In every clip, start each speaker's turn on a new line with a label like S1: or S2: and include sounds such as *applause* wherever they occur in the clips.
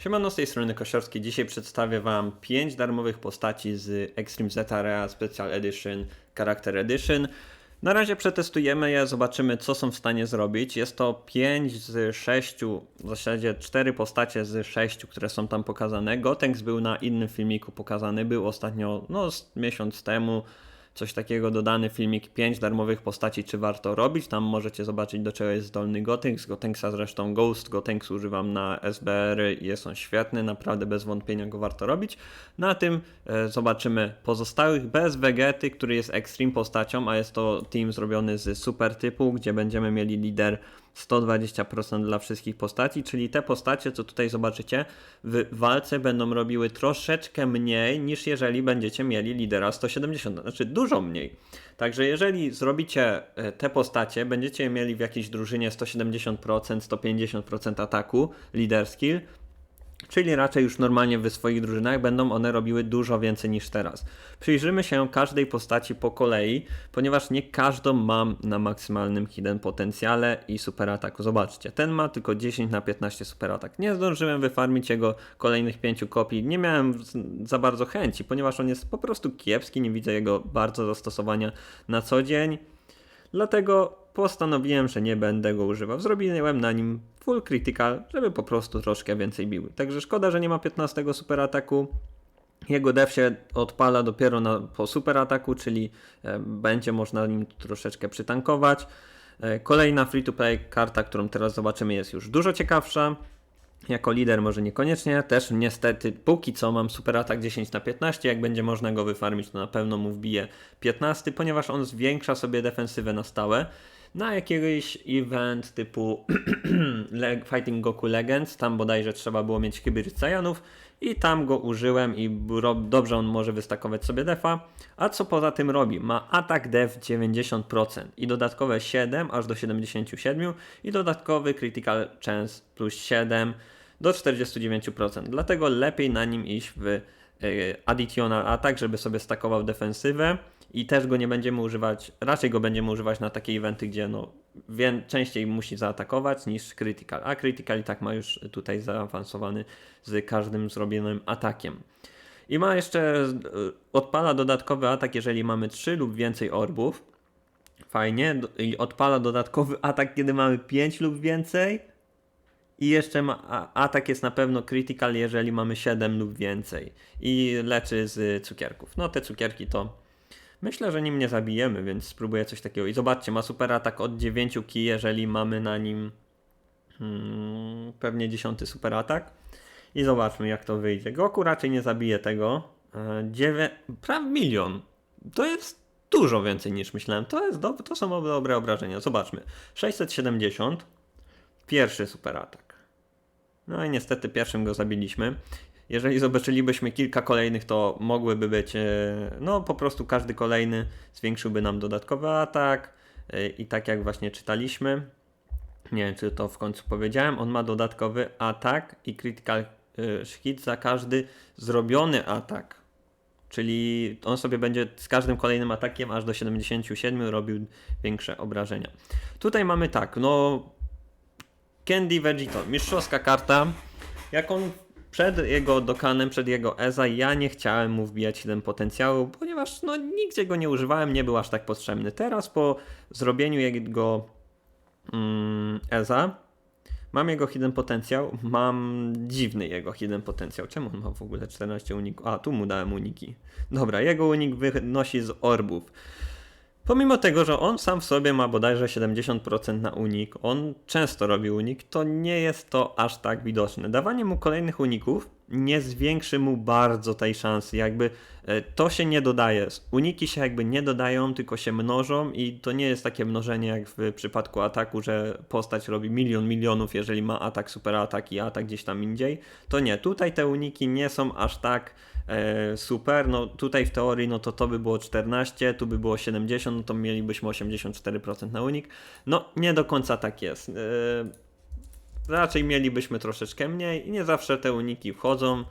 S1: Siemano, z tej strony Kosiorski. Dzisiaj przedstawię Wam 5 darmowych postaci z Extreme Z Area Special Edition Character Edition. Na razie przetestujemy je, zobaczymy co są w stanie zrobić. Jest to 5 z 6, w zasadzie 4 postacie z 6, które są tam pokazane. Gotenks był na innym filmiku pokazany, był ostatnio, no miesiąc temu coś takiego dodany filmik 5 darmowych postaci, czy warto robić. Tam możecie zobaczyć do czego jest zdolny Gotenks. Gotenksa zresztą Ghost Gotenks używam na SBR i jest on świetny, naprawdę bez wątpienia go warto robić. Na tym e, zobaczymy pozostałych bez Vegety, który jest Extreme postacią, a jest to team zrobiony z super typu, gdzie będziemy mieli lider 120% dla wszystkich postaci, czyli te postacie, co tutaj zobaczycie, w walce będą robiły troszeczkę mniej niż jeżeli będziecie mieli lidera 170, znaczy dużo mniej. Także jeżeli zrobicie e, te postacie, będziecie mieli w jakiejś drużynie 170%, 150% ataku, leader skill, Czyli raczej już normalnie w swoich drużynach będą one robiły dużo więcej niż teraz. Przyjrzymy się każdej postaci po kolei, ponieważ nie każdą mam na maksymalnym hidden potencjale i super ataku. Zobaczcie, ten ma tylko 10 na 15 super atak. Nie zdążyłem wyfarmić jego kolejnych 5 kopii, nie miałem za bardzo chęci, ponieważ on jest po prostu kiepski, nie widzę jego bardzo zastosowania na co dzień. Dlatego postanowiłem, że nie będę go używał. Zrobiłem na nim full critical, żeby po prostu troszkę więcej biły. Także szkoda, że nie ma 15 super ataku. Jego dev się odpala dopiero na, po super ataku, czyli e, będzie można nim troszeczkę przytankować. E, kolejna free to play karta, którą teraz zobaczymy, jest już dużo ciekawsza. Jako lider może niekoniecznie, też niestety póki co mam super atak 10 na 15, jak będzie można go wyfarmić to na pewno mu wbije 15, ponieważ on zwiększa sobie defensywę na stałe. Na jakiś event typu *clears throat* Fighting Goku Legends, tam bodajże trzeba było mieć hybrid Saiyanów i tam go użyłem i dobrze on może wystakować sobie defa. A co poza tym robi? Ma atak def 90% i dodatkowe 7 aż do 77 i dodatkowy critical chance plus 7 do 49%. Dlatego lepiej na nim iść w e, additional atak, żeby sobie stakował defensywę i też go nie będziemy używać, raczej go będziemy używać na takie eventy, gdzie no, częściej musi zaatakować niż critical, a critical i tak ma już tutaj zaawansowany z każdym zrobionym atakiem. I ma jeszcze, e, odpala dodatkowy atak, jeżeli mamy 3 lub więcej orbów. Fajnie. I odpala dodatkowy *laughs* atak, kiedy mamy 5 lub więcej. I jeszcze ma, atak jest na pewno critical, jeżeli mamy 7 lub więcej. I leczy z cukierków. No te cukierki to Myślę, że nim nie zabijemy, więc spróbuję coś takiego. I zobaczcie, ma super atak od 9 ki, jeżeli mamy na nim hmm, pewnie 10 super atak. I zobaczmy, jak to wyjdzie. Goku raczej nie zabije tego. E, dziewię... Prawie milion. To jest dużo więcej niż myślałem. To, jest do... to są dobre obrażenia. Zobaczmy. 670. Pierwszy super atak. No i niestety pierwszym go zabiliśmy. Jeżeli zobaczylibyśmy kilka kolejnych, to mogłyby być, e, no po prostu każdy kolejny zwiększyłby nam dodatkowy atak e, i tak jak właśnie czytaliśmy, nie wiem czy to w końcu powiedziałem, on ma dodatkowy atak i critical e, hit za każdy zrobiony atak. Czyli on sobie będzie z każdym kolejnym atakiem aż do 77 robił większe obrażenia. Tutaj mamy tak, no Candy Vegito, mistrzowska karta. Jak on przed jego dokanem, przed jego EZA ja nie chciałem mu wbijać ten potencjału, ponieważ no nigdzie go nie używałem, nie był aż tak potrzebny. Teraz po zrobieniu jego mm, EZA mam jego hidden potencjał, mam dziwny jego hidden potencjał. Czemu on ma w ogóle 14 uników? A, tu mu dałem uniki. Dobra, jego unik wynosi z orbów. Pomimo tego, że on sam w sobie ma bodajże 70% na unik, on często robi unik, to nie jest to aż tak widoczne. Dawanie mu kolejnych uników nie zwiększy mu bardzo tej szansy. Jakby e, to się nie dodaje. Uniki się jakby nie dodają, tylko się mnożą i to nie jest takie mnożenie jak w przypadku ataku, że postać robi milion milionów, jeżeli ma atak, super atak i atak gdzieś tam indziej. To nie. Tutaj te uniki nie są aż tak super. No tutaj w teorii no to to by było 14, tu by było 70, no to mielibyśmy 84% na unik. No nie do końca tak jest. E, raczej mielibyśmy troszeczkę mniej i nie zawsze te uniki wchodzą,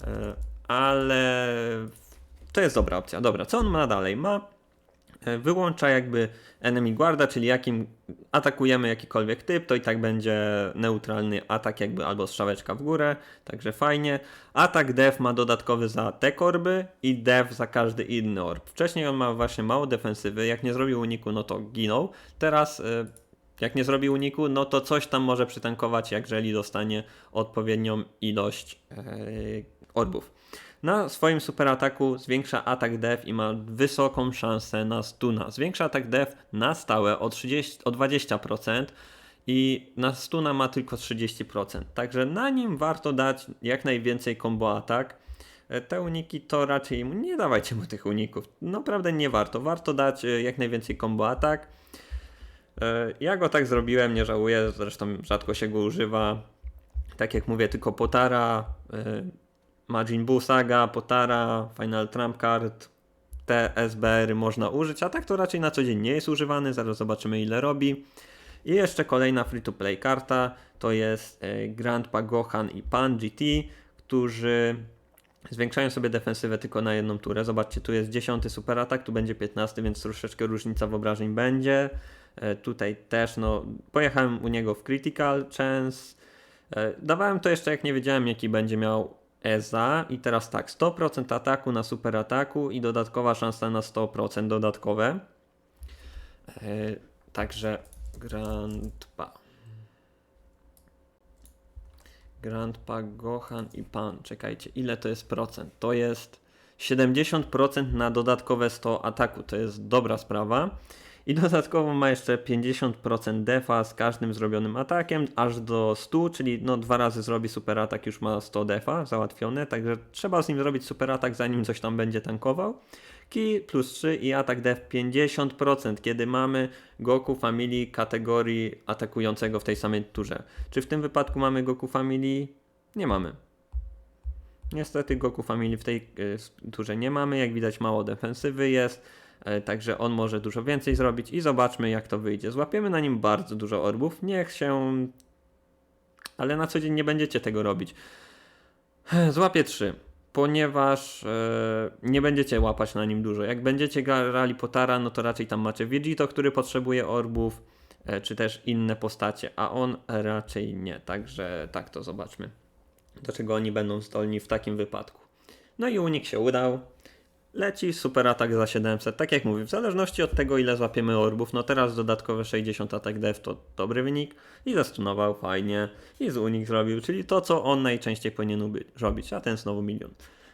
S1: e, ale to jest dobra opcja. Dobra, co on ma dalej? Ma e, wyłącza jakby enemy guarda, czyli jakim atakujemy jakikolwiek typ, to i tak będzie neutralny atak jakby albo strzałeczka w górę, także fajnie. Atak def ma dodatkowy za te korby i def za każdy inny orb. Wcześniej on ma właśnie mało defensywy, jak nie zrobił uniku, no to ginął. Teraz e, jak nie zrobi uniku, no to coś tam może przytankować, jeżeli dostanie odpowiednią ilość e, orbów. Na swoim superataku zwiększa atak def i ma wysoką szansę na stuna. Zwiększa atak def na stałe o, 30, o 20% i na stuna ma tylko 30%. Także na nim warto dać jak najwięcej combo atak. E, Te uniki to raczej nie dawajcie mu tych uników. Naprawdę nie warto. Warto dać e, jak najwięcej combo atak. E, Ja go tak zrobiłem, nie żałuję, zresztą rzadko się go używa. Tak jak mówię, tylko Potara, Majin Buu Saga, Potara, Final Trump Card, te SBR można użyć, a tak to raczej na co dzień nie jest używany, zaraz zobaczymy ile robi. I jeszcze kolejna free-to-play karta, to jest e, Grandpa Gohan i Pan GT, którzy zwiększają sobie defensywę tylko na jedną turę. Zobaczcie, tu jest 10 super atak, tu będzie 15, więc troszeczkę różnica wyobrażeń będzie. E, Tutaj też, no, pojechałem u niego w Critical Chance. E, Dawałem to jeszcze jak nie wiedziałem jaki będzie miał EZA i teraz tak, 100% ataku na super ataku i dodatkowa szansa na 100% dodatkowe. E, Także Grandpa. Grandpa, Gohan i Pan. Czekajcie, ile to jest procent? To jest 70% na dodatkowe 100 ataku. To jest dobra sprawa. I dodatkowo ma jeszcze 50% defa z każdym zrobionym atakiem, aż do 100, czyli no dwa razy zrobi super atak, już ma 100 defa załatwione, także trzeba z nim zrobić super atak, zanim coś tam będzie tankował. Ki plus 3 i atak def 50%, kiedy mamy Goku Family kategorii atakującego w tej samej turze. Czy w tym wypadku mamy Goku Family? Nie mamy. Niestety Goku Family w tej y, turze nie mamy, jak widać mało defensywy jest, także on może dużo więcej zrobić i zobaczmy jak to wyjdzie. Złapiemy na nim bardzo dużo orbów, niech się... Ale na co dzień nie będziecie tego robić. Złapię 3, ponieważ e, nie będziecie łapać na nim dużo. Jak będziecie grali Potara, no to raczej tam macie Vegito, który potrzebuje orbów, e, czy też inne postacie, a on raczej nie. Także tak to zobaczmy do czego oni będą zdolni w takim wypadku. No i unik się udał. Leci super atak za 700. Tak jak mówię, w zależności od tego ile złapiemy orbów, no teraz dodatkowe 60 atak def to dobry wynik i zastunował fajnie i z unik zrobił, czyli to co on najczęściej powinien robić, a ten znowu milion.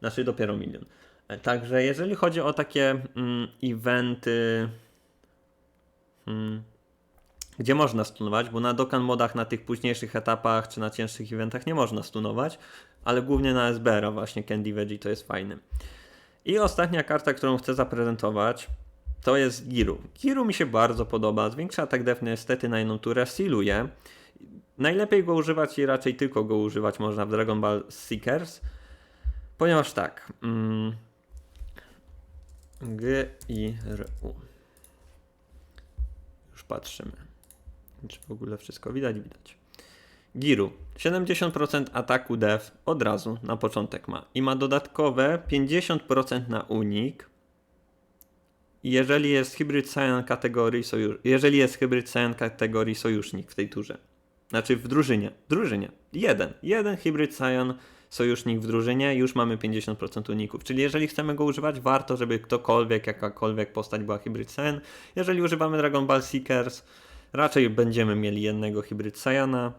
S1: Znaczy dopiero milion. E, Także jeżeli chodzi o takie mm, eventy, mm, gdzie można stunować, bo na Dokkan modach na tych późniejszych etapach czy na cięższych eventach nie można stunować, ale głównie na SBR-a właśnie Candy Veggie to jest fajny. I ostatnia karta, którą chcę zaprezentować, to jest Giru. Giru mi się bardzo podoba, zwiększa atak def niestety na jedną turę, sealuje. Najlepiej go używać i raczej tylko go używać można w Dragon Ball Seekers, ponieważ tak, mm, G i R U. Już patrzymy. Czy w ogóle wszystko widać? Widać. Giru. 70% ataku def od razu na początek ma. I ma dodatkowe 50% na unik. Jeżeli jest hybryd Saiyan kategorii sojusz... Jeżeli jest hybryd kategorii sojusznik w tej turze. Znaczy w drużynie. Drużynie. Jeden. Jeden hybryd Saiyan sojusznik w drużynie, już mamy 50% uników. Czyli jeżeli chcemy go używać, warto, żeby ktokolwiek, jakakolwiek postać była hybryd Saiyan. Jeżeli używamy Dragon Ball Seekers, raczej będziemy mieli jednego hybryd Saiyana.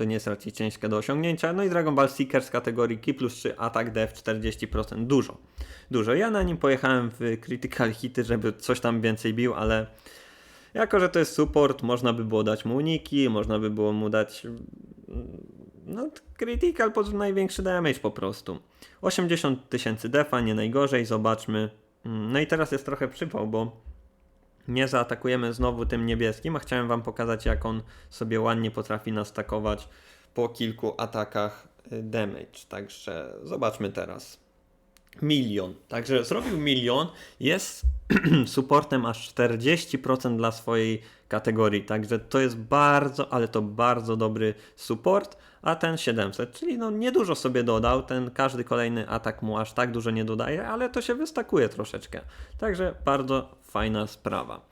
S1: To nie jest raczej ciężkie do osiągnięcia. No i Dragon Ball Seekers kategorii Ki plus 3, atak def 40%. Dużo. Dużo. Ja na nim pojechałem w critical hity, żeby coś tam więcej bił, ale jako, że to jest support, można by było dać mu uniki, można by było mu dać mm, no, critical pod największy damage po prostu. 80 tysięcy defa, nie najgorzej, zobaczmy. Mm, No i teraz jest trochę przypał, bo nie zaatakujemy znowu tym niebieskim, a chciałem wam pokazać jak on sobie ładnie potrafi nastakować po kilku atakach y, damage. Także zobaczmy teraz. milion. Także zrobił milion, jest *clears throat* supportem aż 40% dla swojej kategorii. Także to jest bardzo, ale to bardzo dobry support, a ten 700, czyli no niedużo sobie dodał, ten każdy kolejny atak mu aż tak dużo nie dodaje, ale to się wystakuje troszeczkę. Także bardzo fajna sprawa.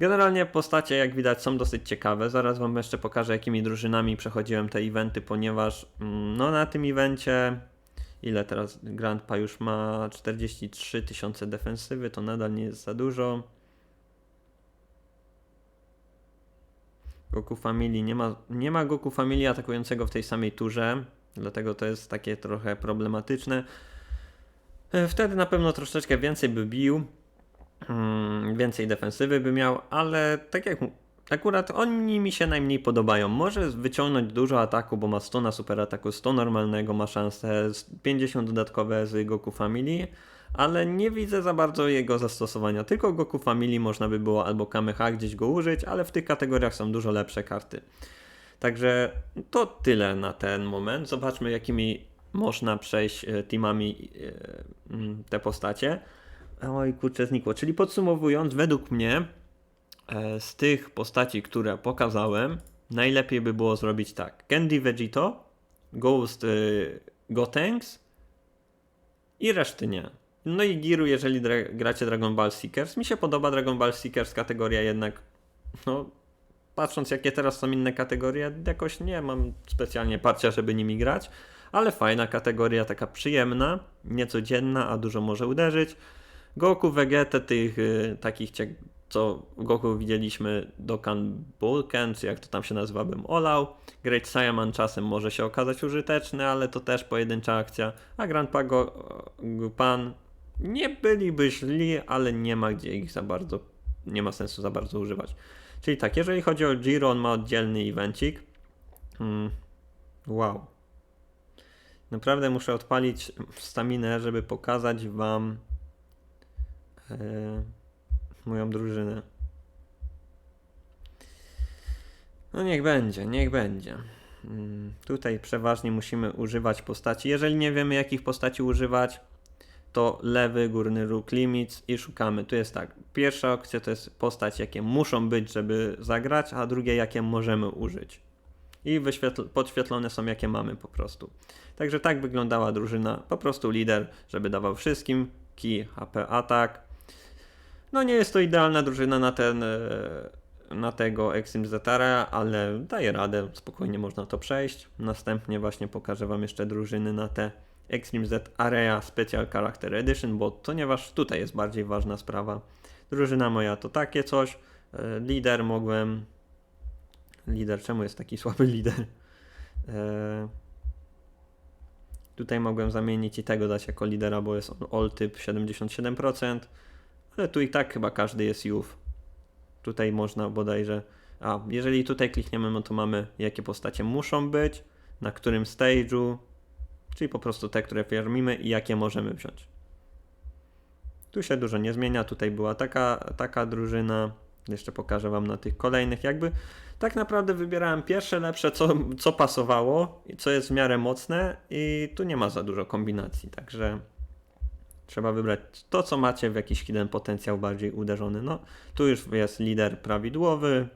S1: Generalnie postacie, jak widać, są dosyć ciekawe. Zaraz Wam jeszcze pokażę, jakimi drużynami przechodziłem te eventy, ponieważ mm, no, na tym evencie, ile teraz Grandpa już ma 43 tysiące defensywy, to nadal nie jest za dużo. Goku Family nie ma, nie ma Goku Family atakującego w tej samej turze, dlatego to jest takie trochę problematyczne. E, Wtedy na pewno troszeczkę więcej by bił, mm, więcej defensywy by miał, ale tak jak akurat oni mi się najmniej podobają. Może wyciągnąć dużo ataku, bo ma 100 na super ataku, 100 normalnego, ma szansę, z- 50 dodatkowe z Goku Family, ale nie widzę za bardzo jego zastosowania. Tylko Goku Family można by było albo Kameha gdzieś go użyć, ale w tych kategoriach są dużo lepsze karty. Także to tyle na ten moment. Zobaczmy, jakimi można przejść e, teamami e, mm, te postacie. Oj, kurczę, znikło. Czyli podsumowując, według mnie z tych postaci, które pokazałem, najlepiej by było zrobić tak. Candy Vegito, Ghost e, Gotenks i reszty nie. No i Giru, jeżeli dra- gracie Dragon Ball Seekers. Mi się podoba Dragon Ball Seekers kategoria jednak, no patrząc jakie teraz są inne kategorie, jakoś nie mam specjalnie parcia, żeby nimi grać, ale fajna kategoria, taka przyjemna, niecodzienna, a dużo może uderzyć. Goku, Vegetę, tych y, takich, co w Goku widzieliśmy, Dokkan Bulken, czy jak to tam się nazywa, bym olał. Great Saiyaman czasem może się okazać użyteczny, ale to też pojedyncza akcja. A Grandpa Go, Pan nie byliby źli, ale nie ma gdzie ich za bardzo, nie ma sensu za bardzo używać. Czyli tak, jeżeli chodzi o Giro, on ma oddzielny evencik. Mm, wow. Naprawdę muszę odpalić staminę, żeby pokazać wam e, moją drużynę. No niech będzie, niech będzie. Mm, Tutaj przeważnie musimy używać postaci. Jeżeli nie wiemy jakich postaci używać, to lewy górny róg limit i szukamy. Tu jest tak. Pierwsza opcja to jest postać, jakie muszą być, żeby zagrać, a drugie, jakie możemy użyć. I podświetlone są, jakie mamy po prostu. Także tak wyglądała drużyna. Po prostu lider, żeby dawał wszystkim. Key, HP, atak. No nie jest to idealna drużyna na ten, e, na tego Zetara, ale daje radę, spokojnie można to przejść. Następnie właśnie pokażę Wam jeszcze drużyny na te Extreme Z Area Special Character Edition, bo ponieważ tutaj jest bardziej ważna sprawa. Drużyna moja to takie coś. E, Lider mogłem. Lider, czemu jest taki *laughs* słaby lider? E, Tutaj mogłem zamienić i tego dać jako lidera, bo jest on all typ 77%, ale tu i tak chyba każdy jest youth. Tutaj można bodajże. A, jeżeli tutaj klikniemy, no to mamy jakie postacie muszą być, na którym stage'u, czyli po prostu te, które farmimy i jakie możemy wziąć. Tu się dużo nie zmienia, tutaj była taka, taka drużyna, jeszcze pokażę Wam na tych kolejnych, jakby tak naprawdę wybierałem pierwsze lepsze, co, co pasowało i co jest w miarę mocne i tu nie ma za dużo kombinacji, także trzeba wybrać to, co macie w jakiś jeden potencjał bardziej uderzony. No, tu już jest lider prawidłowy,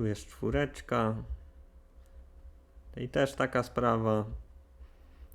S1: Tu jest czwóreczka. I też taka sprawa.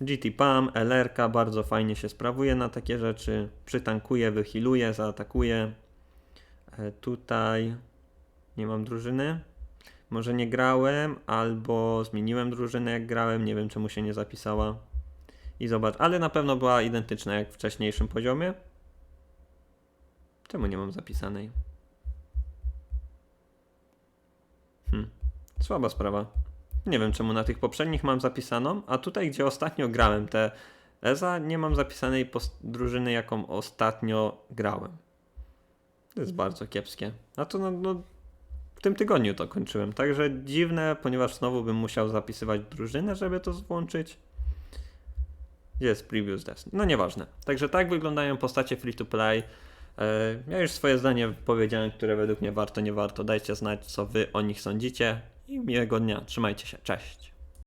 S1: GT PAM, LR bardzo fajnie się sprawuje na takie rzeczy. Przytankuje, wyhiluje, zaatakuje. E, tutaj nie mam drużyny. Może nie grałem, albo zmieniłem drużynę jak grałem. Nie wiem czemu się nie zapisała. I zobacz, ale na pewno była identyczna jak w wcześniejszym poziomie. Czemu nie mam zapisanej? Hmm. Słaba sprawa. Nie wiem czemu na tych poprzednich mam zapisaną, a tutaj gdzie ostatnio grałem te EZA nie mam zapisanej drużyny jaką ostatnio grałem. To jest bardzo kiepskie. A to no, no tym tygodniu to kończyłem. Także dziwne, ponieważ znowu bym musiał zapisywać drużynę, żeby to włączyć. Jest Previous Death? No nieważne. Także tak wyglądają postacie free to play. E, Ja już swoje zdanie powiedziałem, które według mnie warto, nie warto. Dajcie znać, co wy o nich sądzicie. I miłego dnia. Trzymajcie się. Cześć.